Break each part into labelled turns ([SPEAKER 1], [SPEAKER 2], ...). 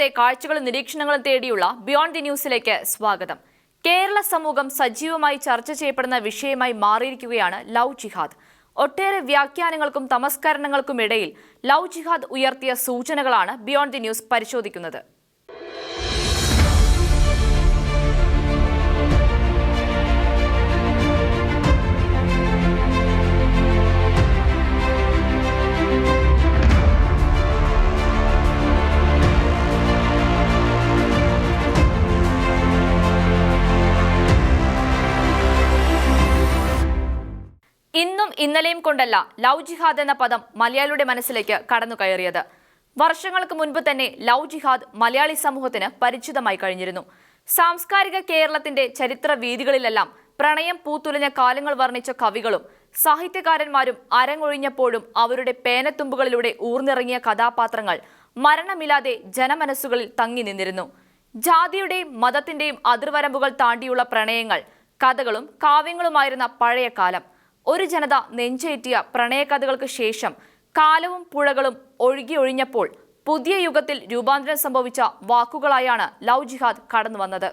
[SPEAKER 1] വാർത്തകൾക്കപ്പുറത്തെ കാഴ്ചകളും നിരീക്ഷണങ്ങളും തേടിയുള്ള ബിയോണ്ട് ദി ന്യൂസിലേക്ക് സ്വാഗതം. കേരള സമൂഹം സജീവമായി ചർച്ച ചെയ്യപ്പെടുന്ന വിഷയമായി മാറിയിരിക്കുകയാണ് ലവ് ജിഹാദ്. ഒട്ടേറെ വ്യാഖ്യാനങ്ങൾക്കും തമസ്കരണങ്ങൾക്കും ഇടയിൽ ലവ് ജിഹാദ് ഉയർത്തിയ സൂചനകളാണ് ബിയോണ്ട് ദി ന്യൂസ് പരിശോധിക്കുന്നത്. ഇന്നലെയും കൊണ്ടല്ല ലവ് ജിഹാദ് എന്ന പദം മലയാളിയുടെ മനസ്സിലേക്ക് കടന്നു കയറിയത്. വർഷങ്ങൾക്ക് മുൻപ് തന്നെ ലവ് ജിഹാദ് മലയാളി സമൂഹത്തിന് പരിചിതമായി കഴിഞ്ഞിരുന്നു. സാംസ്കാരിക കേരളത്തിന്റെ ചരിത്ര വീതികളിലെല്ലാം പ്രണയം പൂത്തുലഞ്ഞ കാലങ്ങൾ വർണിച്ച കവികളും സാഹിത്യകാരന്മാരും അരങ്ങൊഴിഞ്ഞപ്പോഴും അവരുടെ പേനത്തുമ്പുകളിലൂടെ ഊർന്നിറങ്ങിയ കഥാപാത്രങ്ങൾ മരണമില്ലാതെ ജനമനസ്സുകളിൽ തങ്ങി നിന്നിരുന്നു. ജാതിയുടെയും മതത്തിന്റെയും അതിർവരമ്പുകൾ താണ്ടിയുള്ള പ്രണയങ്ങൾ കഥകളും കാവ്യങ്ങളുമായിരുന്ന പഴയ കാലം ഒരു ജനത നെഞ്ചേറ്റിയ പ്രണയകഥകൾക്ക് ശേഷം കാലവും പുഴകളും ഒഴുകി ഒഴിഞ്ഞപ്പോൾ പുതിയ യുഗത്തിൽ രൂപാന്തരം സംഭവിച്ച വാക്കുകളായാണ് ലവ് ജിഹാദ് കടന്നു വന്നത്.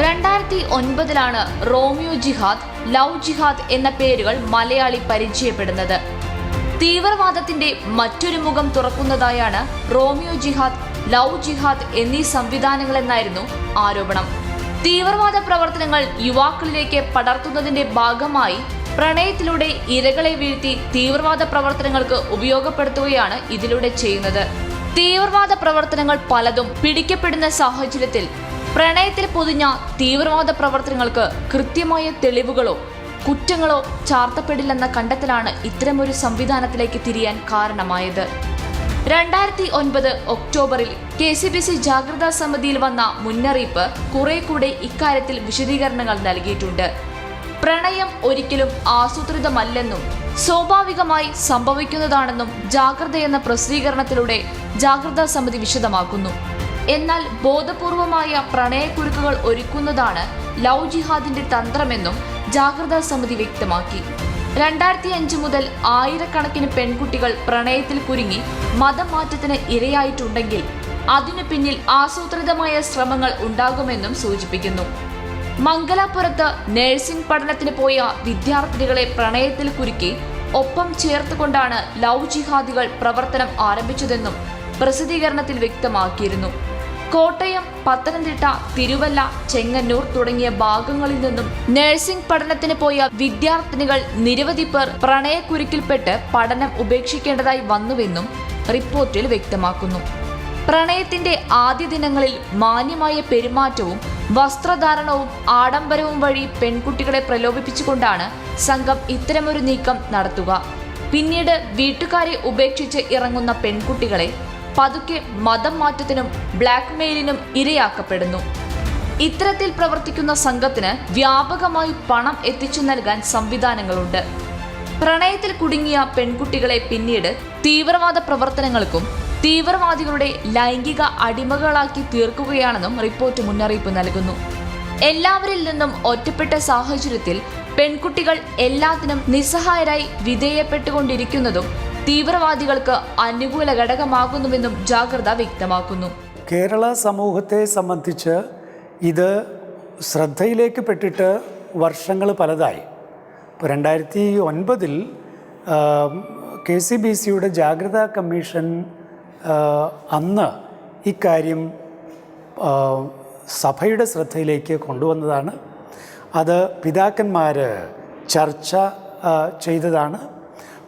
[SPEAKER 1] രണ്ടായിരത്തി ഒൻപതിലാണ് റോമിയോ ജിഹാദ് ലവ് ജിഹാദ് എന്ന പേരുകൾ മലയാളി പരിചയപ്പെടുന്നത്. തീവ്രവാദത്തിന്റെ മറ്റൊരു മുഖം തുറക്കുന്നതായാണ് റോമിയോ ജിഹാദ് ലവ് ജിഹാദ് എന്നീ സംവിധാനങ്ങളെന്നായിരുന്നു ആരോപണം. തീവ്രവാദ പ്രവർത്തനങ്ങൾ യുവാക്കളിലേക്ക് പടർത്തുന്നതിന്റെ ഭാഗമായി പ്രണയത്തിലൂടെ ഇരകളെ വീഴ്ത്തി തീവ്രവാദ പ്രവർത്തനങ്ങൾക്ക് ഉപയോഗപ്പെടുത്തുകയാണ് ഇതിലൂടെ ചെയ്യുന്നത്. തീവ്രവാദ പ്രവർത്തനങ്ങൾ പലതും പിടിക്കപ്പെടുന്ന സാഹചര്യത്തിൽ പ്രണയത്തിൽ പൊതിഞ്ഞ തീവ്രവാദ പ്രവർത്തനങ്ങൾക്ക് കൃത്യമായ തെളിവുകളോ കുറ്റങ്ങളോ ചാർത്തപ്പെടില്ലെന്ന കണ്ടെത്തലാണ് ഇത്തരമൊരു സംവിധാനത്തിലേക്ക് തിരിയാൻ കാരണമായത്. രണ്ടായിരത്തി ഒൻപത് ഒക്ടോബറിൽ കെ സി ബി സി ജാഗ്രതാ സമിതിയിൽ വന്ന മുന്നറിയിപ്പ് കുറെ കൂടെ ഇക്കാര്യത്തിൽ വിശദീകരണങ്ങൾ നൽകിയിട്ടുണ്ട്. പ്രണയം ഒരിക്കലും ആസൂത്രിതമല്ലെന്നും സ്വാഭാവികമായി സംഭവിക്കുന്നതാണെന്നും ജാഗ്രതയെന്ന പ്രസിദ്ധീകരണത്തിലൂടെ ജാഗ്രതാ സമിതി വിശദമാക്കുന്നു. എന്നാൽ ബോധപൂർവമായ പ്രണയക്കുരുക്കുകൾ ഒരുക്കുന്നതാണ് ലവ് ജിഹാദിന്റെ തന്ത്രമെന്നും ജാഗ്രതാ സമിതി വ്യക്തമാക്കി. രണ്ടായിരത്തി അഞ്ച് മുതൽ ആയിരക്കണക്കിന് പെൺകുട്ടികൾ പ്രണയത്തിൽ കുരുങ്ങി മതം മാറ്റത്തിന് ഇരയായിട്ടുണ്ടെങ്കിൽ അതിനു പിന്നിൽ ആസൂത്രിതമായ ശ്രമങ്ങൾ ഉണ്ടാകുമെന്നും സൂചിപ്പിക്കുന്നു. മംഗലാപുരത്ത് നഴ്സിംഗ് പഠനത്തിന് പോയ വിദ്യാർത്ഥികളെ പ്രണയത്തിൽ കുരുക്കി ഒപ്പം ചേർത്തുകൊണ്ടാണ് ലവ് ജിഹാദികൾ പ്രവർത്തനം ആരംഭിച്ചതെന്നും പ്രസിദ്ധീകരണത്തിൽ വ്യക്തമാക്കിയിരുന്നു. കോട്ടയം പത്തനംതിട്ട തിരുവല്ല ചെങ്ങന്നൂർ തുടങ്ങിയ ഭാഗങ്ങളിൽ നിന്നും നഴ്സിംഗ് പഠനത്തിന് പോയ വിദ്യാർത്ഥിനികൾ നിരവധി പേർ പ്രണയക്കുരുക്കിൽപ്പെട്ട് പഠനം ഉപേക്ഷിക്കേണ്ടതായി വന്നുവെന്നും റിപ്പോർട്ടിൽ വ്യക്തമാക്കുന്നു. പ്രണയത്തിന്റെ ആദ്യ ദിനങ്ങളിൽ മാന്യമായ പെരുമാറ്റവും വസ്ത്രധാരണവും ആഡംബരവും വഴി പെൺകുട്ടികളെ പ്രലോഭിപ്പിച്ചുകൊണ്ടാണ് സംഘം ഇത്തരമൊരു നീക്കം നടത്തുക. പിന്നീട് വീട്ടുകാരെ ഉപേക്ഷിച്ച് ഇറങ്ങുന്ന പെൺകുട്ടികളെ പതുക്കെ മതം മാറ്റത്തിനും ബ്ലാക്ക് മെയിലിനും ഇരയാക്കപ്പെടുന്നു. ഇത്തരത്തിൽ പ്രവർത്തിക്കുന്ന സംഘത്തിന് വ്യാപകമായി പണം എത്തിച്ചു നൽകാൻ സംവിധാനങ്ങളുണ്ട്. പ്രണയത്തിൽ കുടുങ്ങിയ പെൺകുട്ടികളെ പിന്നീട് തീവ്രവാദ പ്രവർത്തനങ്ങൾക്കും തീവ്രവാദികളുടെ ലൈംഗിക അടിമകളാക്കി തീർക്കുകയാണെന്നും റിപ്പോർട്ട് മുന്നറിയിപ്പ് നൽകുന്നു. എല്ലാവരിൽ നിന്നും ഒറ്റപ്പെട്ട സാഹചര്യത്തിൽ പെൺകുട്ടികൾ എല്ലാത്തിനും നിസ്സഹായരായി വിധേയപ്പെട്ടുകൊണ്ടിരിക്കുന്നതും തീവ്രവാദികൾക്ക് അനുകൂല ഘടകമാകുന്നുവെന്നും ജാഗ്രത വ്യക്തമാക്കുന്നു.
[SPEAKER 2] കേരള സമൂഹത്തെ സംബന്ധിച്ച് ഇത് ശ്രദ്ധയിലേക്ക് പെട്ടിട്ട് വർഷങ്ങൾ പലതായി. ഇപ്പോൾ രണ്ടായിരത്തി ഒൻപതിൽ കെ സി ബി സിയുടെ ജാഗ്രതാ കമ്മീഷൻ അന്ന് ഇക്കാര്യം സഭയുടെ ശ്രദ്ധയിലേക്ക് കൊണ്ടുവന്നതാണ്. അത് പിതാക്കന്മാർ ചർച്ച ചെയ്തതാണ്.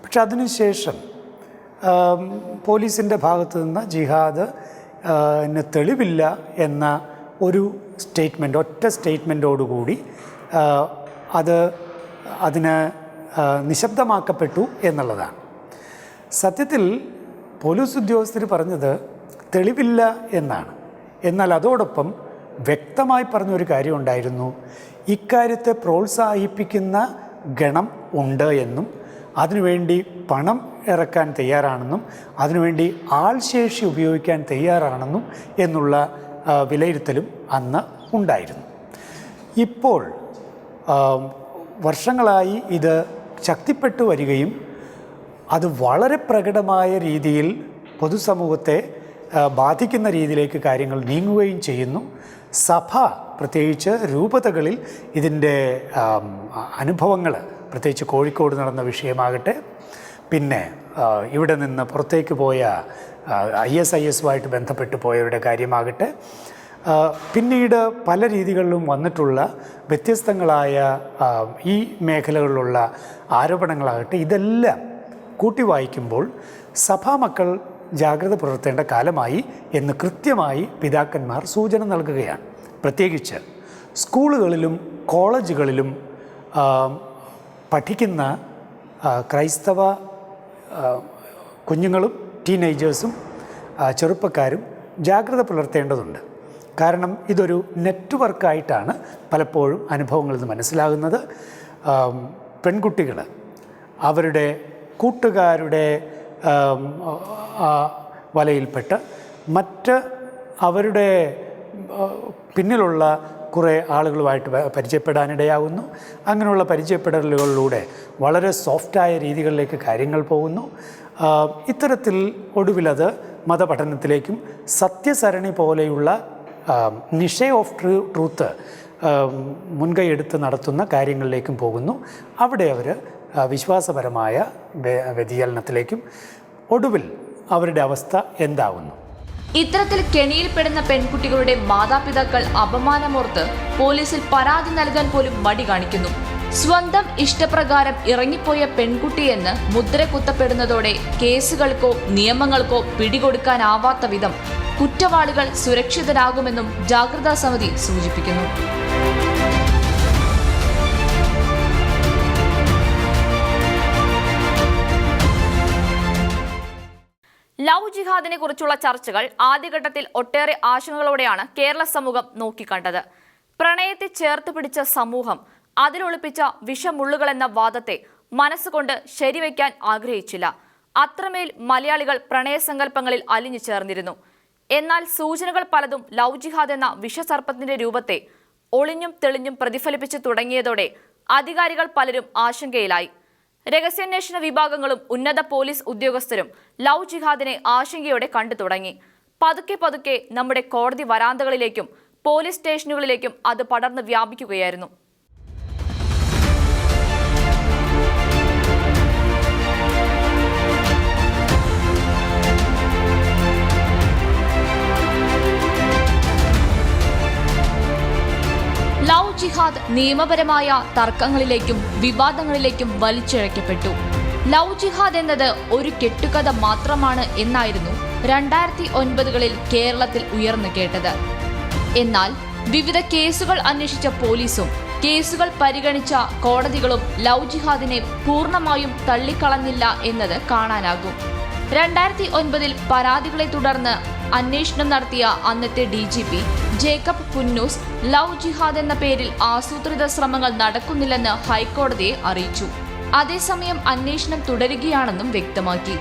[SPEAKER 2] പക്ഷെ അതിനുശേഷം പോലീസിന്റെ ഭാഗത്തു നിന്ന് ജിഹാദ് തെളിവില്ല എന്ന ഒരു സ്റ്റേറ്റ്മെന്റ് ഒറ്റ സ്റ്റേറ്റ്മെന്റോടുകൂടി അത് അതിന് നിശബ്ദമാക്കപ്പെട്ടു എന്നുള്ളതാണ്. സത്യത്തിൽ പോലീസ് ഉദ്യോഗസ്ഥർ പറഞ്ഞത് തെളിവില്ല എന്നാണ്. എന്നാൽ അതോടൊപ്പം വ്യക്തമായി പറഞ്ഞൊരു കാര്യമുണ്ടായിരുന്നു. ഇക്കാര്യത്തെ പ്രോത്സാഹിപ്പിക്കുന്ന ഗണം ഉണ്ട് എന്നും അതിനുവേണ്ടി പണം ഇറക്കാൻ തയ്യാറാണെന്നും അതിനുവേണ്ടി ആൾശേഷി ഉപയോഗിക്കാൻ തയ്യാറാണെന്നും എന്നുള്ള വിലയിരുത്തലും അന്ന് ഉണ്ടായിരുന്നു. ഇപ്പോൾ വർഷങ്ങളായി ഇത് ശക്തിപ്പെട്ടു വരികയും അത് വളരെ പ്രകടമായ രീതിയിൽ പൊതുസമൂഹത്തെ ബാധിക്കുന്ന രീതിയിലേക്ക് കാര്യങ്ങൾ നീങ്ങുകയും ചെയ്യുന്നു. സഭ പ്രത്യേകിച്ച് രൂപതകളിൽ ഇതിന്റെ അനുഭവങ്ങൾ പ്രത്യേകിച്ച് കോഴിക്കോട് നടന്ന വിഷയമാകട്ടെ. പിന്നെ ഇവിടെ നിന്ന് പുറത്തേക്ക് പോയ ഐ എസ് ഐ എസുമായിട്ട് ബന്ധപ്പെട്ട് പോയവരുടെ കാര്യമാകട്ടെ. പിന്നീട് പല രീതികളിലും വന്നിട്ടുള്ള വ്യത്യസ്തങ്ങളായ ഈ മേഖലകളിലുള്ള ആരോപണങ്ങളാകട്ടെ ഇതെല്ലാം കൂട്ടി വായിക്കുമ്പോൾ സഭാമക്കൾ ജാഗ്രത പുലർത്തേണ്ട കാലമായി എന്ന് കൃത്യമായി പിതാക്കന്മാർ സൂചന നൽകുകയാണ്. പ്രത്യേകിച്ച് സ്കൂളുകളിലും കോളേജുകളിലും പഠിക്കുന്ന ക്രൈസ്തവ കുഞ്ഞുങ്ങളും ടീനേജേഴ്സും ചെറുപ്പക്കാരും ജാഗ്രത പുലർത്തേണ്ടതുണ്ട്. കാരണം ഇതൊരു നെറ്റ്വർക്കായിട്ടാണ് പലപ്പോഴും അനുഭവങ്ങളിൽ നിന്ന് മനസ്സിലാകുന്നത്. പെൺകുട്ടികൾ അവരുടെ കൂട്ടുകാരുടെ വലയിൽപ്പെട്ട് മറ്റ് അവരുടെ പിന്നിലുള്ള കുറേ ആളുകളുമായിട്ട് പരിചയപ്പെടാനിടയാകുന്നു അങ്ങനെയുള്ള പരിചയപ്പെടലുകളിലൂടെ വളരെ സോഫ്റ്റായ രീതികളിലേക്ക് കാര്യങ്ങൾ പോകുന്നു. ഇത്തരത്തിൽ ഒടുവിലത് മതപഠനത്തിലേക്കും സത്യസരണി പോലെയുള്ള നിഷ ഓഫ് ട്രൂ ട്രൂത്ത് മുൻകൈയെടുത്ത് നടത്തുന്ന കാര്യങ്ങളിലേക്കും പോകുന്നു. അവിടെ അവർ വിശ്വാസപരമായ വ്യ- വ്യതിചലനത്തിലേക്കും ഒടുവിൽ അവരുടെ അവസ്ഥ എന്താകുന്നു
[SPEAKER 1] ഇത്തരത്തിൽ കെണിയിൽപ്പെടുന്ന പെൺകുട്ടികളുടെ മാതാപിതാക്കൾ അപമാനമോർത്ത് പോലീസിൽ പരാതി നൽകാൻ പോലും മടി കാണിക്കുന്നു. സ്വന്തം ഇഷ്ടപ്രകാരം ഇറങ്ങിപ്പോയ പെൺകുട്ടിയെന്ന് മുദ്ര കുത്തപ്പെടുന്നതോടെ കേസുകൾക്കോ നിയമങ്ങൾക്കോ പിടികൊടുക്കാനാവാത്ത വിധം കുറ്റവാളികൾ സുരക്ഷിതരാകുമെന്നും ജാഗ്രതാ സമിതി സൂചിപ്പിക്കുന്നു. ലവ് ജിഹാദിനെ കുറിച്ചുള്ള ചർച്ചകൾ ആദ്യഘട്ടത്തിൽ ഒട്ടേറെ ആശങ്കകളോടെയാണ് കേരള സമൂഹം നോക്കിക്കണ്ടത്. പ്രണയത്തെ ചേർത്ത് പിടിച്ച സമൂഹം അതിലൊളിപ്പിച്ച വിഷമുള്ളുകളെന്ന വാദത്തെ മനസ്സുകൊണ്ട് ശരിവയ്ക്കാൻ ആഗ്രഹിച്ചില്ല. അത്രമേൽ മലയാളികൾ പ്രണയസങ്കല്പങ്ങളിൽ അലിഞ്ഞു ചേർന്നിരുന്നു. എന്നാൽ സൂചനകൾ പലതും ലവ് ജിഹാദ് എന്ന വിഷസർപ്പത്തിന്റെ രൂപത്തെ ഒളിഞ്ഞും തെളിഞ്ഞും പ്രതിഫലിപ്പിച്ചു തുടങ്ങിയതോടെ അധികാരികൾ പലരും ആശങ്കയിലായി. രഹസ്യാന്വേഷണ വിഭാഗങ്ങളും ഉന്നത പോലീസ് ഉദ്യോഗസ്ഥരും ലവ് ജിഹാദിനെ ആശങ്കയോടെ കണ്ടു തുടങ്ങി. പതുക്കെ പതുക്കെ നമ്മുടെ കോടതി വരാന്തകളിലേക്കും പോലീസ് സ്റ്റേഷനുകളിലേക്കും അത് പടർന്ന് വ്യാപിക്കുകയായിരുന്നു. ലവ് ജിഹാദ് നിയമപരമായ തർക്കങ്ങളിലേക്കും വിവാദങ്ങളിലേക്കും വലിച്ചിഴക്കപ്പെട്ടു. ലവ് ജിഹാദ് എന്നത് ഒരു കെട്ടുകഥ മാത്രമാണ് എന്നായിരുന്നു രണ്ടായിരത്തി ഒൻപതുകളിൽ കേരളത്തിൽ ഉയർന്നു കേട്ടത്. എന്നാൽ വിവിധ കേസുകൾ അന്വേഷിച്ച പോലീസും കേസുകൾ പരിഗണിച്ച കോടതികളും ലവ് ജിഹാദിനെ പൂർണമായും തള്ളിക്കളഞ്ഞില്ല എന്നത് കാണാനാകും. രണ്ടായിരത്തി ഒൻപതിൽ പരാതികളെ തുടർന്ന് അന്വേഷണം നടത്തിയ അന്നത്തെ D G P Jacob Punnoose love ജിഹാദ് എന്ന പേരിൽ ആസൂത്രിത ശ്രമങ്ങൾ നടക്കുന്നില്ലെന്ന് ഹൈക്കോടതിയെ അറിയിച്ചു. അതേസമയം അന്വേഷണം തുടരുകയാണെന്നും വ്യക്തമാക്കി.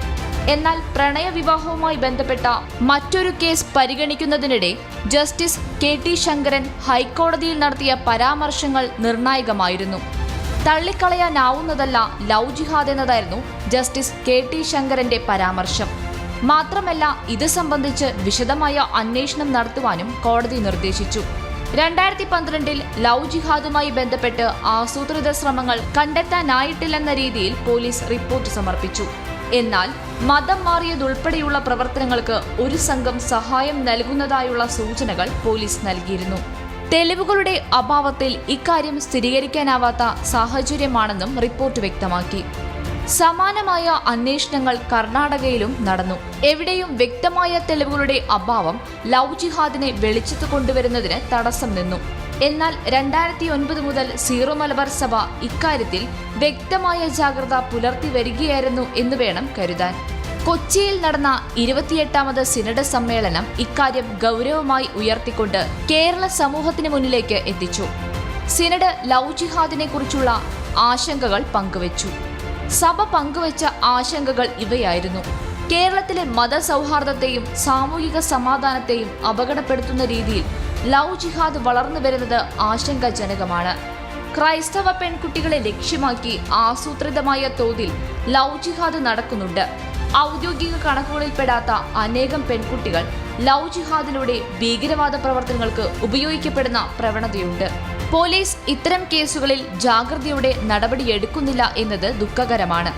[SPEAKER 1] എന്നാൽ പ്രണയവിവാഹവുമായി ബന്ധപ്പെട്ട മറ്റൊരു കേസ് പരിഗണിക്കുന്നതിനിടെ ജസ്റ്റിസ് കെ ടി ശങ്കരൻ ഹൈക്കോടതിയിൽ നടത്തിയ പരാമർശങ്ങൾ നിർണായകമായിരുന്നു. തള്ളിക്കളയാനാവുന്നതല്ല ലവ് ജിഹാദ് എന്നതായിരുന്നു ജസ്റ്റിസ് കെ ടി ശങ്കരന്റെ പരാമർശം. മാത്രമല്ല ഇത് സംബന്ധിച്ച് വിശദമായ അന്വേഷണം നടത്തുവാനും കോടതി നിർദ്ദേശിച്ചു. രണ്ടായിരത്തി പന്ത്രണ്ടിൽ ലവ് ജിഹാദുമായി ബന്ധപ്പെട്ട് ആസൂത്രിത ശ്രമങ്ങൾ കണ്ടെത്താനായിട്ടില്ലെന്ന രീതിയിൽ പോലീസ് റിപ്പോർട്ട് സമർപ്പിച്ചു. എന്നാൽ മതം മാറിയതുൾപ്പെടെയുള്ള പ്രവർത്തനങ്ങൾക്ക് ഒരു സംഘം സഹായം നൽകുന്നതായുള്ള സൂചനകൾ പോലീസ് നൽകിയിരുന്നു. തെളിവുകളുടെ അഭാവത്തിൽ ഇക്കാര്യം സ്ഥിരീകരിക്കാനാവാത്ത സാഹചര്യമാണെന്നും റിപ്പോർട്ട് വ്യക്തമാക്കി. സമാനമായ അന്വേഷണങ്ങൾ കർണാടകയിലും നടന്നു. എവിടെയും വ്യക്തമായ തെളിവുകളുടെ അഭാവം ലവ് ജിഹാദിനെ വെളിച്ചത്ത് കൊണ്ടുവരുന്നതിന് തടസ്സം നിന്നു. എന്നാൽ രണ്ടായിരത്തി ഒൻപത് മുതൽ സീറോ മലബാർ സഭ ഇക്കാര്യത്തിൽ വ്യക്തമായ ജാഗ്രത പുലർത്തി വരികയായിരുന്നു എന്ന് വേണം കരുതാൻ. കൊച്ചിയിൽ നടന്ന ഇരുപത്തിയെട്ടാമത് സിനഡ് സമ്മേളനം ഇക്കാര്യം ഗൗരവമായി ഉയർത്തിക്കൊണ്ട് കേരള സമൂഹത്തിന് മുന്നിലേക്ക് എത്തിച്ചു. സിനഡ് ലവ് ജിഹാദിനെ കുറിച്ചുള്ള ആശങ്കകൾ പങ്കുവച്ചു. സഭ പങ്കുവച്ച ആശങ്കകൾ ഇവയായിരുന്നു. കേരളത്തിലെ മതസൗഹാർദ്ദത്തെയും സാമൂഹിക സമാധാനത്തെയും അപകടപ്പെടുത്തുന്ന രീതിയിൽ ലവ് ജിഹാദ് വളർന്നു വരുന്നത് ആശങ്കാജനകമാണ്. ക്രൈസ്തവ പെൺകുട്ടികളെ ലക്ഷ്യമാക്കി ആസൂത്രിതമായ തോതിൽ ലവ് ജിഹാദ് നടക്കുന്നുണ്ട്. ഔദ്യോഗിക കണക്കുകളിൽപ്പെടാത്ത അനേകം പെൺകുട്ടികൾ ലവ് ജിഹാദിലൂടെ ഭീകരവാദ പ്രവർത്തനങ്ങൾക്ക് ഉപയോഗിക്കപ്പെടുന്ന പ്രവണതയുണ്ട്. പോലീസ് ഇത്തരം കേസുകളിൽ ജാഗ്രതയോടെ നടപടിയെടുക്കുന്നില്ല എന്നത് ദുഃഖകരമാണ്.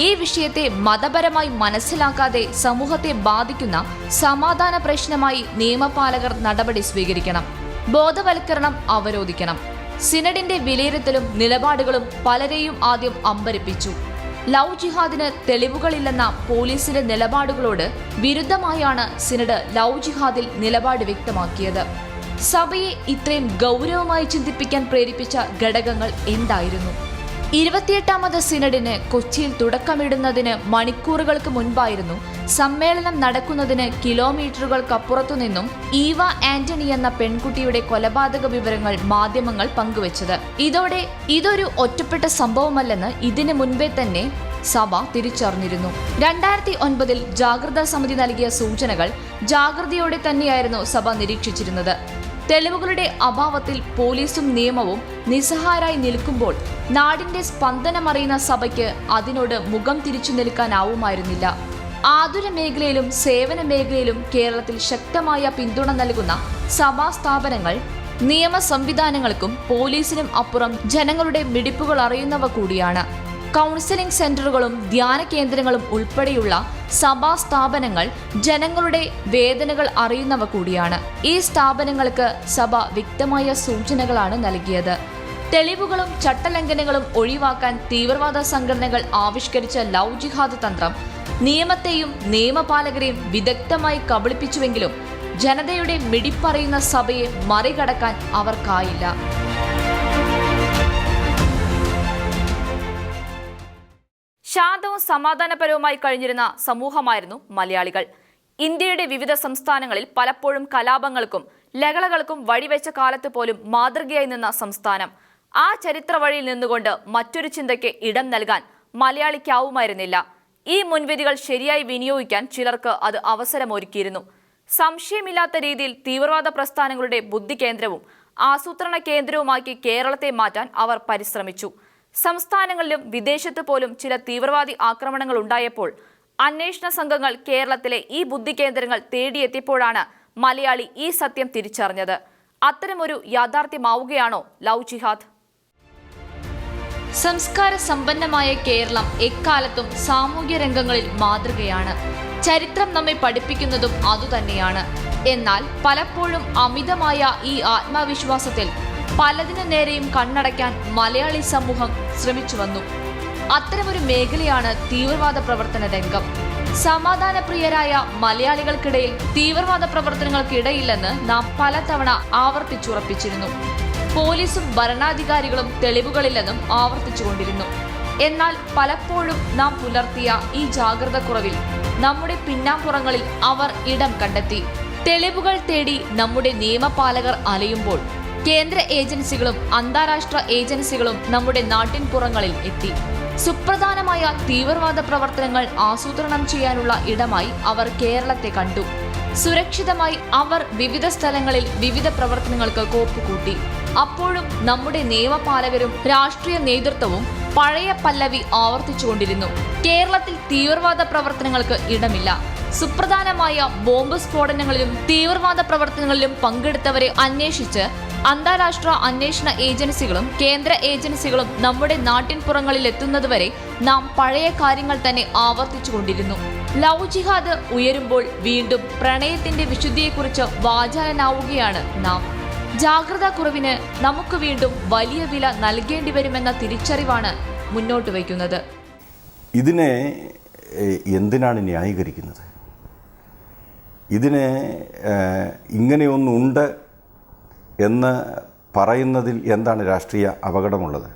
[SPEAKER 1] ഈ വിഷയത്തെ മതപരമായി മനസ്സിലാക്കാതെ സമൂഹത്തെ ബാധിക്കുന്ന സമാധാന പ്രശ്നമായി നിയമപാലകർ നടപടി സ്വീകരിക്കണം. ബോധവൽക്കരണം അവരോധിക്കണം. സിനഡിന്റെ വിലയിരുത്തലും നിലപാടുകളും പലരെയും ആദ്യം അമ്പരപ്പിച്ചു. ലവ് ജിഹാദിന് തെളിവുകളില്ലെന്ന പോലീസിന്റെ നിലപാടുകളോട് വിരുദ്ധമായാണ് സിനഡ് ലവ് ജിഹാദിൽ നിലപാട് വ്യക്തമാക്കിയത്. സഭയെ ഇത്രയും ഗൗരവമായി ചിന്തിപ്പിക്കാൻ പ്രേരിപ്പിച്ച ഘടകങ്ങൾ എന്തായിരുന്നു? ഇരുപത്തിയെട്ടാമത് സിനഡിന് കൊച്ചിയിൽ തുടക്കമിടുന്നതിന് മണിക്കൂറുകൾക്ക് മുൻപായിരുന്നു സമ്മേളനം നടക്കുന്നതിന് കിലോമീറ്ററുകൾക്കപ്പുറത്തു നിന്നും ഈവ ആന്റണി എന്ന പെൺകുട്ടിയുടെ കൊലപാതക വിവരങ്ങൾ മാധ്യമങ്ങൾ പങ്കുവച്ചത്. ഇതോടെ ഇതൊരു ഒറ്റപ്പെട്ട സംഭവമല്ലെന്ന് ഇതിനു മുൻപേ തന്നെ സഭ തിരിച്ചറിഞ്ഞിരുന്നു. രണ്ടായിരത്തി ഒൻപതിൽ ജാഗ്രതാ സമിതി നൽകിയ സൂചനകൾ ജാഗ്രതയോടെ തന്നെയായിരുന്നു സഭ നിരീക്ഷിച്ചിരുന്നത്. തെളിവുകളുടെ അഭാവത്തിൽ പോലീസും നിയമവും നിസ്സഹാരായി നിൽക്കുമ്പോൾ നാടിന്റെ സ്പന്ദനമറിയുന്ന സഭയ്ക്ക് അതിനോട് മുഖം തിരിച്ചു നിൽക്കാനാവുമായിരുന്നില്ല. ആതുര മേഖലയിലും സേവന മേഖലയിലും കേരളത്തിൽ ശക്തമായ പിന്തുണ നൽകുന്ന സഭാ സ്ഥാപനങ്ങൾ നിയമ സംവിധാനങ്ങൾക്കും പോലീസിനും അപ്പുറം ജനങ്ങളുടെ മിടിപ്പുകൾ അറിയുന്നവ കൂടിയാണ്. കൗൺസിലിംഗ് സെന്ററുകളും ധ്യാന കേന്ദ്രങ്ങളും ഉൾപ്പെടെയുള്ള സഭാ സ്ഥാപനങ്ങൾ ജനങ്ങളുടെ വേദനകൾ അറിയുന്നവ കൂടിയാണ്. ഈ സ്ഥാപനങ്ങൾക്ക് സഭ വ്യക്തമായ സൂചനകളാണ് നൽകിയത്. തെളിവുകളും ചട്ടലംഘനങ്ങളും ഒഴിവാക്കാൻ തീവ്രവാദ സംഘടനകൾ ആവിഷ്കരിച്ച ലവ് ജിഹാദ് തന്ത്രം നിയമത്തെയും നിയമപാലകരെയും വിദഗ്ധമായി കബളിപ്പിച്ചുവെങ്കിലും ജനതയുടെ മിടിപ്പറയുന്ന സഭയെ മറികടക്കാൻ അവർക്കായില്ല. ശാന്തവും സമാധാനപരവുമായി കഴിഞ്ഞിരുന്ന സമൂഹമായിരുന്നു മലയാളികൾ. ഇന്ത്യയുടെ വിവിധ സംസ്ഥാനങ്ങളിൽ പലപ്പോഴും കലാപങ്ങൾക്കും ലഹളകൾക്കും വഴിവെച്ച കാലത്ത് പോലും മാതൃകയായി നിന്ന സംസ്ഥാനം. ആ ചരിത്ര വഴിയിൽ നിന്നുകൊണ്ട് മറ്റൊരു ചിന്തയ്ക്ക് ഇടം നൽകാൻ മലയാളിക്കാവുമായിരുന്നില്ല. ഈ മുൻവിധികൾ ശരിയായി വിനിയോഗിക്കാൻ ചിലർക്ക് അത് അവസരമൊരുക്കിയിരുന്നു. സംശയമില്ലാത്ത രീതിയിൽ തീവ്രവാദ പ്രസ്ഥാനങ്ങളുടെ ബുദ്ധി കേന്ദ്രവും ആസൂത്രണ കേന്ദ്രവുമാക്കി കേരളത്തെ മാറ്റാൻ അവർ പരിശ്രമിച്ചു. സംസ്ഥാനങ്ങളിലും വിദേശത്ത് പോലും ചില തീവ്രവാദി ആക്രമണങ്ങൾ ഉണ്ടായപ്പോൾ അന്വേഷണ സംഘങ്ങൾ കേരളത്തിലെ ഈ ബുദ്ധി കേന്ദ്രങ്ങൾ തേടിയെത്തിയപ്പോഴാണ് മലയാളി ഈ സത്യം തിരിച്ചറിഞ്ഞത്. അത്തരമൊരു യാഥാർത്ഥ്യമാവുകയാണോ ലവ് ജിഹാദ്? സംസ്കാര സമ്പന്നമായ കേരളം എക്കാലത്തും സാമൂഹ്യ രംഗങ്ങളിൽ മാതൃകയാണ്. ചരിത്രം നമ്മെ പഠിപ്പിക്കുന്നതും അതുതന്നെയാണ്. എന്നാൽ പലപ്പോഴും അമിതമായ ഈ ആത്മവിശ്വാസത്തിൽ പലതിനു നേരെയും കണ്ണടയ്ക്കാൻ മലയാളി സമൂഹം ശ്രമിച്ചു വന്നു. അത്തരമൊരു മേഖലയാണ് തീവ്രവാദ പ്രവർത്തന രംഗം. സമാധാനപ്രിയരായ മലയാളികൾക്കിടയിൽ തീവ്രവാദ പ്രവർത്തനങ്ങൾക്കിടയില്ലെന്ന് നാം പലതവണ ആവർത്തിച്ചുറപ്പിച്ചിരുന്നു. പോലീസും ഭരണാധികാരികളും തെളിവുകളില്ലെന്നും ആവർത്തിച്ചുകൊണ്ടിരുന്നു. എന്നാൽ പലപ്പോഴും നാം പുലർത്തിയ ഈ ജാഗ്രത കുറവിൽ നമ്മുടെ പിന്നാമ്പുറങ്ങളിൽ അവർ ഇടം കണ്ടെത്തി. തെളിവുകൾ തേടി നമ്മുടെ നിയമപാലകർ അലയുമ്പോൾ കേന്ദ്ര ഏജൻസികളും അന്താരാഷ്ട്ര ഏജൻസികളും നമ്മുടെ നാട്ടിൻ പുറങ്ങളിൽ എത്തി. സുപ്രധാനമായ തീവ്രവാദ പ്രവർത്തനങ്ങൾ ആസൂത്രണം ചെയ്യാനുള്ള ഇടമായി അവർ കേരളത്തെ കണ്ടു. സുരക്ഷിതമായി അവർ വിവിധ സ്ഥലങ്ങളിൽ വിവിധ പ്രവർത്തനങ്ങൾക്ക് കോപ്പുകൂട്ടി. അപ്പോഴും നമ്മുടെ നിയമപാലകരും രാഷ്ട്രീയ നേതൃത്വവും പഴയ പല്ലവി ആവർത്തിച്ചുകൊണ്ടിരുന്നു. കേരളത്തിൽ തീവ്രവാദ പ്രവർത്തനങ്ങൾക്ക് ഇടമില്ല. സുപ്രധാനമായ ബോംബ് സ്ഫോടനങ്ങളിലും തീവ്രവാദ പ്രവർത്തനങ്ങളിലും പങ്കെടുത്തവരെ അന്വേഷിച്ച് അന്താരാഷ്ട്ര അന്വേഷണ ഏജൻസികളും കേന്ദ്ര ഏജൻസികളും നമ്മുടെ നാട്ടിൻപുറങ്ങളിൽ എത്തുന്നതുവരെ നാം പഴയ കാര്യങ്ങൾ തന്നെ ആവർത്തിച്ചുകൊണ്ടിരുന്നു ലവ് ജിഹാദ് ഉയരുമ്പോൾ വീണ്ടും പ്രണയത്തിന്റെ വിശുദ്ധിയെക്കുറിച്ച് വാചാലനാവുകയാണ് നാം. ജാഗ്രതാ കുറവിന് നമുക്ക് വീണ്ടും വലിയ വില നൽകേണ്ടി വരുമെന്ന തിരിച്ചറിവാണ് മുന്നോട്ട് വയ്ക്കുന്നത്.
[SPEAKER 3] ഇതിനെ എന്തിനാണ് ന്യായീകരിക്കുന്നത്? ഇതിന് ഇങ്ങനെയൊന്നുണ്ട് എന്ന് പറയുന്നതിൽ എന്താണ് രാഷ്ട്രീയ അപകടമുള്ളത്?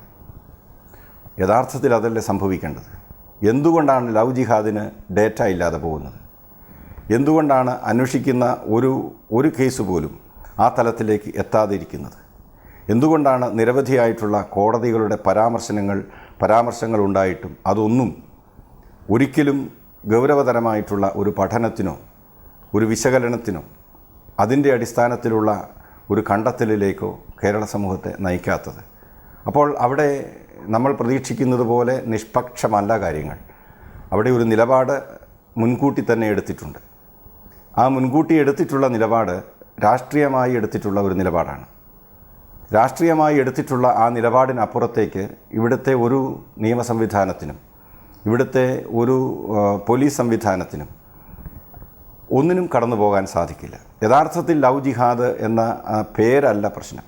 [SPEAKER 3] യഥാർത്ഥത്തിൽ അതല്ലേ സംഭവിക്കേണ്ടത്? എന്തുകൊണ്ടാണ് ലവ് ജിഹാദിന് ഡേറ്റ ഇല്ലാതെ പോകുന്നത്? എന്തുകൊണ്ടാണ് അന്വേഷിക്കുന്ന ഒരു ഒരു കേസ് പോലും ആ തലത്തിലേക്ക് എത്താതിരിക്കുന്നത്? എന്തുകൊണ്ടാണ് നിരവധിയായിട്ടുള്ള കോടതികളുടെ പരാമർശനങ്ങൾ പരാമർശങ്ങൾ ഉണ്ടായിട്ടും അതൊന്നും ഒരിക്കലും ഗൗരവതരമായിട്ടുള്ള ഒരു പഠനത്തിനോ ഒരു വിശകലനത്തിനോ അതിന്റെ അടിസ്ഥാനത്തിലുള്ള ഒരു കണ്ടെത്തലിലേക്കോ കേരള സമൂഹത്തെ നയിക്കാത്തത്. അപ്പോൾ അവിടെ നമ്മൾ പ്രതീക്ഷിക്കുന്നത് പോലെ നിഷ്പക്ഷമല്ല കാര്യങ്ങൾ. അവിടെ ഒരു നിലപാട് മുൻകൂട്ടി തന്നെ എടുത്തിട്ടുണ്ട്. ആ മുൻകൂട്ടി എടുത്തിട്ടുള്ള നിലപാട് രാഷ്ട്രീയമായി എടുത്തിട്ടുള്ള ഒരു നിലപാടാണ്. രാഷ്ട്രീയമായി എടുത്തിട്ടുള്ള ആ നിലപാടിനപ്പുറത്തേക്ക് ഇവിടുത്തെ ഒരു നിയമ സംവിധാനത്തിനും ഇവിടുത്തെ ഒരു പോലീസ് സംവിധാനത്തിനും ഒന്നിനും കടന്നു പോകാൻ സാധിക്കില്ല. യഥാർത്ഥത്തിൽ ലവ് ജിഹാദ് എന്ന പേരല്ല പ്രശ്നം.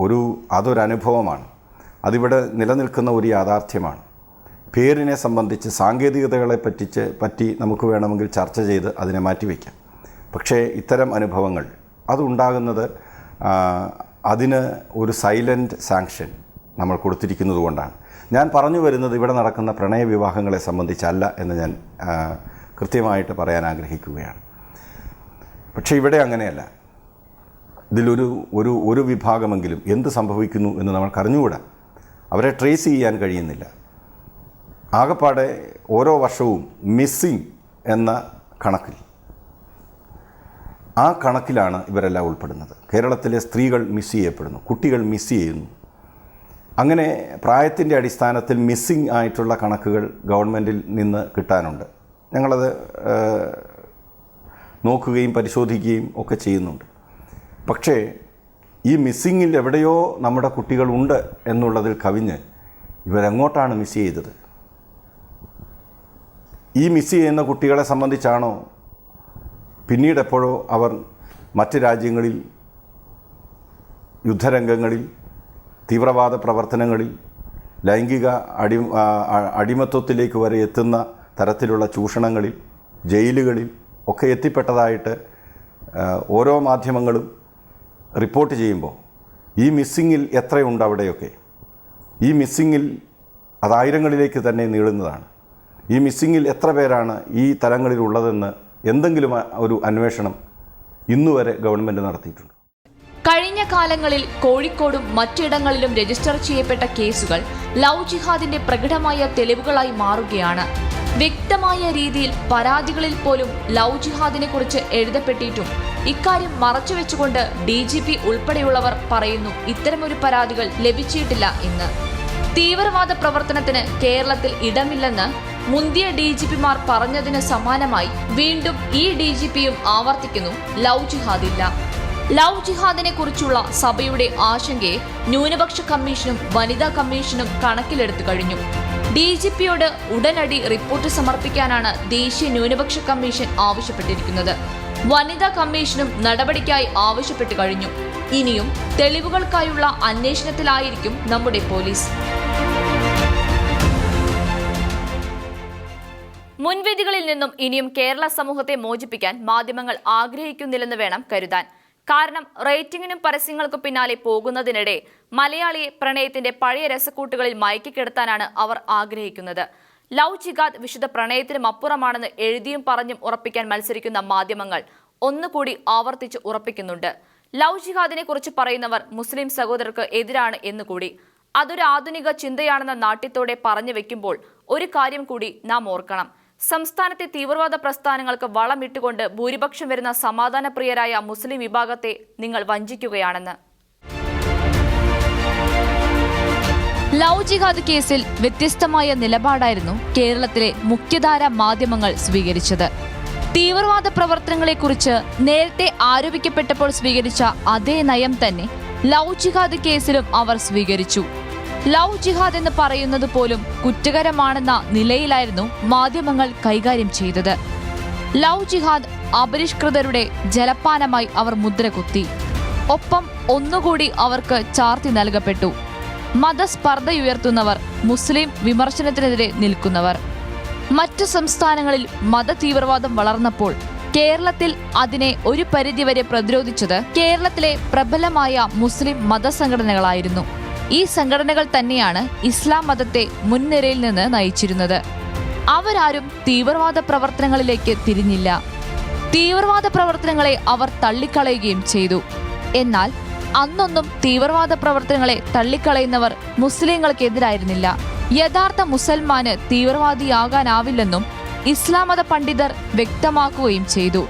[SPEAKER 3] ഒരു അതൊരനുഭവമാണ്. അതിവിടെ നിലനിൽക്കുന്ന ഒരു യാഥാർത്ഥ്യമാണ്. പേരിനെ സംബന്ധിച്ച് സാങ്കേതികതകളെ പറ്റിച്ച് പറ്റി നമുക്ക് വേണമെങ്കിൽ ചർച്ച ചെയ്ത് അതിനെ മാറ്റിവെക്കാം പക്ഷേ ഇത്തരം അനുഭവങ്ങൾ അതുണ്ടാകുന്നത് അതിന് ഒരു സൈലന്റ് സാങ്ഷൻ നമ്മൾ കൊടുത്തിരിക്കുന്നതുകൊണ്ടാണ്. ഞാൻ പറഞ്ഞു വരുന്നത് ഇവിടെ നടക്കുന്ന പ്രണയവിവാഹങ്ങളെ സംബന്ധിച്ചല്ല എന്ന് ഞാൻ കൃത്യമായിട്ട് പറയാൻ ആഗ്രഹിക്കുകയാണ്. പക്ഷേ ഇവിടെ അങ്ങനെയല്ല. ഇതിലൊരു ഒരു ഒരു വിഭാഗമെങ്കിലും എന്ത് സംഭവിക്കുന്നു എന്ന് നമ്മൾ അറിഞ്ഞുകൂടാ അവരെ ട്രേസ് ചെയ്യാൻ കഴിയുന്നില്ല. ആകപ്പാടെ ഓരോ വർഷവും മിസ്സിങ് എന്ന കണക്കിൽ. ആ കണക്കിലാണ് ഇവരെല്ലാം ഉൾപ്പെടുന്നത്. കേരളത്തിലെ സ്ത്രീകൾ മിസ് ചെയ്യപ്പെടുന്നു കുട്ടികൾ മിസ് ചെയ്യുന്നു. അങ്ങനെ പ്രായത്തിന്റെ അടിസ്ഥാനത്തിൽ മിസ്സിംഗ് ആയിട്ടുള്ള കണക്കുകൾ ഗവൺമെന്റിൽ നിന്ന് കിട്ടാനുണ്ട്. ഞങ്ങളത് നോക്കുകയും പരിശോധിക്കുകയും ഒക്കെ ചെയ്യുന്നുണ്ട്. പക്ഷേ ഈ മിസ്സിങ്ങിൽ എവിടെയോ നമ്മുടെ കുട്ടികളുണ്ട് എന്നുള്ളതിൽ കവിഞ്ഞ് ഇവരെങ്ങോട്ടാണ് മിസ് ചെയ്തത്? ഈ മിസ് ചെയ്യുന്ന കുട്ടികളെ സംബന്ധിച്ചാണോ പിന്നീട് എപ്പോഴോ അവർ മറ്റ് രാജ്യങ്ങളിൽ യുദ്ധരംഗങ്ങളിൽ തീവ്രവാദ പ്രവർത്തനങ്ങളിൽ ലൈംഗിക അടി അടിമത്വത്തിലേക്ക് വരെ എത്തുന്ന തരത്തിലുള്ള ചൂഷണങ്ങളിൽ ജയിലുകളിൽ ഒക്കെ എത്തിപ്പെട്ടതായിട്ട് ഓരോ മാധ്യമങ്ങളും റിപ്പോർട്ട് ചെയ്യുമ്പോൾ ഈ മിസ്സിങ്ങിൽ എത്രയുണ്ട് അവിടെയൊക്കെ? ഈ മിസ്സിങ്ങിൽ അതായിരങ്ങളിലേക്ക് തന്നെ നീളുന്നതാണ്. ഈ മിസ്സിങ്ങിൽ എത്ര പേരാണ് ഈ തലങ്ങളിലുള്ളതെന്ന് എന്തെങ്കിലും ഒരു അന്വേഷണം ഇന്നുവരെ ഗവൺമെന്റ് നടത്തിയിട്ടുണ്ട്.
[SPEAKER 1] കഴിഞ്ഞ കാലങ്ങളിൽ കോഴിക്കോടും മറ്റിടങ്ങളിലും രജിസ്റ്റർ ചെയ്യപ്പെട്ട കേസുകൾ ലവ് ജിഹാദിന്റെ പ്രകടമായ തെളിവുകളായി മാറുകയാണ്. വ്യക്തമായ രീതിയിൽ പരാതികളിൽ പോലും ലവ് ജിഹാദിനെ കുറിച്ച് എഴുതപ്പെട്ടിട്ടും ഇക്കാര്യം മറച്ചുവെച്ചുകൊണ്ട് ഡി ജി പി ഉൾപ്പെടെയുള്ളവർ പറയുന്നു ഇത്തരമൊരു പരാതികൾ ലഭിച്ചിട്ടില്ല എന്ന്. തീവ്രവാദ പ്രവർത്തനത്തിന് കേരളത്തിൽ ഇടമില്ലെന്ന് മുന്തിയ ഡി ജി പിമാർ പറഞ്ഞതിന് സമാനമായി വീണ്ടും ഈ ഡി ജി പിയും ആവർത്തിക്കുന്നു ലവ് ജിഹാദില്ല. ലവ് ജിഹാദിനെ കുറിച്ചുള്ള സഭയുടെ ആശങ്കയെ ന്യൂനപക്ഷ കമ്മീഷനും വനിതാ കമ്മീഷനും കണക്കിലെടുത്തു കഴിഞ്ഞു. ഡി ജി പിയോട് ഉടനടി റിപ്പോർട്ട് സമർപ്പിക്കാനാണ് ദേശീയ ന്യൂനപക്ഷ കമ്മീഷൻ ആവശ്യപ്പെട്ടിരിക്കുന്നത്. വനിതാ കമ്മീഷനും നടപടിക്കായി ആവശ്യപ്പെട്ടു കഴിഞ്ഞു. ഇനിയും തെളിവുകൾക്കായുള്ള അന്വേഷണത്തിലായിരിക്കും നമ്മുടെ പോലീസ്. മുൻവിധികളിൽ നിന്നും ഇനിയും കേരള സമൂഹത്തെ മോചിപ്പിക്കാൻ മാധ്യമങ്ങൾ ആഗ്രഹിക്കുന്നില്ലെന്ന് വേണം കരുതാൻ. കാരണം റേറ്റിംഗിനും പരസ്യങ്ങൾക്കും പിന്നാലെ പോകുന്നതിനിടെ മലയാളിയെ പ്രണയത്തിന്റെ പഴയ രസക്കൂട്ടുകളിൽ മയക്കിക്കിടത്താനാണ് അവർ ആഗ്രഹിക്കുന്നത്. ലവ് ജിഗാദ് വിശുദ്ധ പ്രണയത്തിനും അപ്പുറമാണെന്ന് എഴുതിയും പറഞ്ഞും ഉറപ്പിക്കാൻ മത്സരിക്കുന്ന മാധ്യമങ്ങൾ ഒന്നുകൂടി ആവർത്തിച്ച് ഉറപ്പിക്കുന്നുണ്ട്. ലവ് ജിഹാദിനെ കുറിച്ച് പറയുന്നവർ മുസ്ലിം സഹോദരർക്ക് എതിരാണ് എന്നുകൂടി. അതൊരു ആധുനിക ചിന്തയാണെന്ന നാട്യത്തോടെ പറഞ്ഞു വെക്കുമ്പോൾ ഒരു കാര്യം കൂടി നാം ഓർക്കണം. സംസ്ഥാനത്തെ തീവ്രവാദ പ്രസ്ഥാനങ്ങൾക്ക് വളമിട്ടുകൊണ്ട് ഭൂരിപക്ഷം വരുന്ന സമാധാനപ്രിയരായ മുസ്ലിം വിഭാഗത്തെ നിങ്ങൾ വഞ്ചിക്കുകയാണെന്ന്. ലവ് ജിഹാദ് കേസിൽ വ്യത്യസ്തമായ നിലപാടായിരുന്നു കേരളത്തിലെ മുഖ്യധാര മാധ്യമങ്ങൾ സ്വീകരിച്ചത്. തീവ്രവാദ പ്രവർത്തനങ്ങളെക്കുറിച്ച് നേരത്തെ ആരോപിക്കപ്പെട്ടപ്പോൾ സ്വീകരിച്ച അതേ നയം തന്നെ ലവ് ജിഹാദ് കേസിലും അവർ സ്വീകരിച്ചു. ലവ് ജിഹാദ് എന്ന് പറയുന്നത് പോലും കുറ്റകരമാണെന്ന നിലയിലായിരുന്നു മാധ്യമങ്ങൾ കൈകാര്യം ചെയ്തത്. ലവ് ജിഹാദ് അപരിഷ്കൃതരുടെ ജലപാനമായി അവർ മുദ്ര കുത്തി. ഒപ്പം ഒന്നുകൂടി അവർക്ക് ചാർത്തി നൽകപ്പെട്ടു. മതസ്പർദ്ധയുയർത്തുന്നവർ മുസ്ലിം വിമർശനത്തിനെതിരെ നിൽക്കുന്നവർ. മറ്റു സംസ്ഥാനങ്ങളിൽ മതതീവ്രവാദം വളർന്നപ്പോൾ കേരളത്തിൽ അതിനെ ഒരു പരിധിവരെ പ്രതിരോധിച്ചത് കേരളത്തിലെ പ്രബലമായ മുസ്ലിം മതസംഘടനകളായിരുന്നു. ഈ സംഘടനകൾ തന്നെയാണ് ഇസ്ലാം മതത്തെ മുൻനിരയിൽ നിന്ന് നയിച്ചിരുന്നത്. അവരാരും തീവ്രവാദ പ്രവർത്തനങ്ങളിലേക്ക് തിരിഞ്ഞില്ല. തീവ്രവാദ പ്രവർത്തനങ്ങളെ അവർ തള്ളിക്കളയുകയും ചെയ്തു. എന്നാൽ അന്നൊന്നും തീവ്രവാദ പ്രവർത്തനങ്ങളെ തള്ളിക്കളയുന്നവർ മുസ്ലിങ്ങൾക്കെതിരായിരുന്നില്ല. യഥാർത്ഥ മുസൽമാന് തീവ്രവാദിയാകാനാവില്ലെന്നും ഇസ്ലാം മത പണ്ഡിതർ വ്യക്തമാക്കുകയും ചെയ്തു.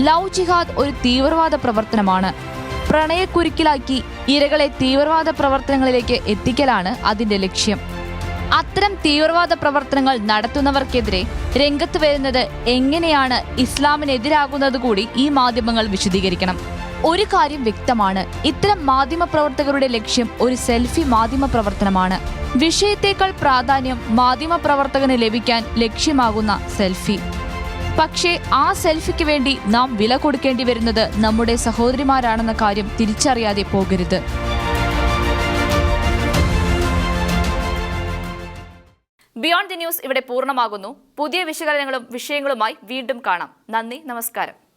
[SPEAKER 1] ലവ് ജിഹാദ് ഒരു തീവ്രവാദ പ്രവർത്തനമാണ്. പ്രണയക്കുരുക്കിലാക്കി ഇരകളെ തീവ്രവാദ പ്രവർത്തനങ്ങളിലേക്ക് എത്തിക്കലാണ് അതിന്റെ ലക്ഷ്യം. അത്തരം തീവ്രവാദ പ്രവർത്തനങ്ങൾ നടത്തുന്നവർക്കെതിരെ രംഗത്ത് വരുന്നത് എങ്ങനെയാണ് ഇസ്ലാമിനെതിരാകുന്നത് കൂടി ഈ മാധ്യമങ്ങൾ വിശദീകരിക്കണം. ഒരു കാര്യം വ്യക്തമാണ് ഇത്തരം മാധ്യമ പ്രവർത്തകരുടെ ലക്ഷ്യം ഒരു സെൽഫി മാധ്യമ പ്രവർത്തനമാണ്. വിഷയത്തേക്കാൾ പ്രാധാന്യം മാധ്യമ പ്രവർത്തകന് ലഭിക്കാൻ ലക്ഷ്യമാകുന്ന സെൽഫി. പക്ഷേ ആ സെൽഫിക്ക് വേണ്ടി നാം വില കൊടുക്കേണ്ടി വരുന്നത് നമ്മുടെ സഹോദരിമാരാണെന്ന കാര്യം തിരിച്ചറിയാതെ പോകരുത്.
[SPEAKER 4] ബിയോണ്ട് ദി ന്യൂസ് ഇവിടെ പൂർണമാകുന്നു. പുതിയ വിശകലനങ്ങളും വിഷയങ്ങളുമായി വീണ്ടും കാണാം. നന്ദി നമസ്കാരം.